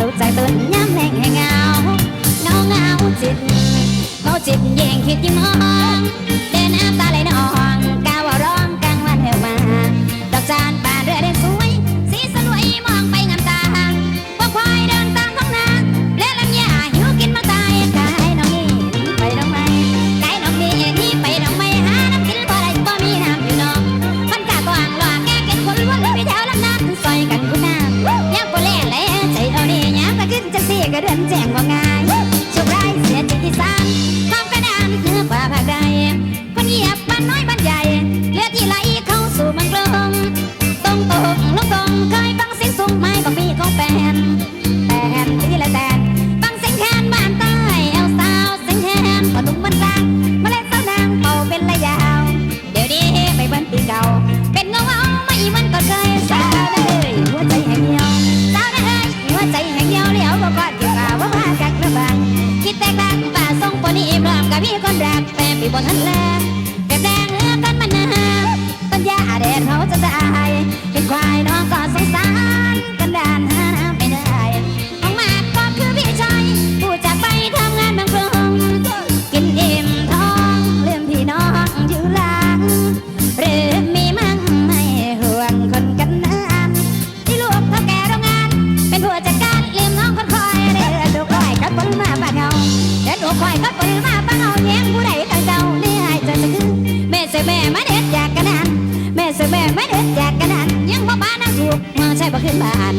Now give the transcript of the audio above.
ตกใจตื่นย้ำแรงแห้เงาเงาเงาจิตเงาจิตแย่งคิดยิ่งมองเดินน้าตาายโชคร้ายเสียใจที่สามความกระดานคือป่าผักใดคนเหยียบบ้านน้อยบ้านใหญ่เลือดที่ไหลเข้าสู่เมังกลงตรงตงลงตรงเคยฟังเสียงสูงไม้บอกมีของแฟน รักแต่ปีบนทันแลเก็บแดงเลือกันมันนานต้นยาแดดเขาจะตายเห็นควายน้องก็สงสารกันดานหาน้ำไม่ได้ของมากก็คือพี่ชายผู้จากไปทำงานบางกรุงกินอิ่มท้องลืมพี่น้องอยู่หลังหรือมีมั่งไม่ห่วงคนกันนานที่ลูกเท่าแก่โรงงาน เป็นผู้จัดการลืมน้องคนคอยเดือดดูคอยกัดปนมาปากเงาเดือดดูคอยกัดปนมา ปากเงาแย้งผู้ใดตั้งเจ้านี่ให้เจจะคือแม่เสียแม่มาเด็ดอยากกันนานแม่เสียแม่มาเด็ดอยากกันนานยังบ่บ้านนั่งถูกเมื่อใช่บ่ขึ้นบ้าน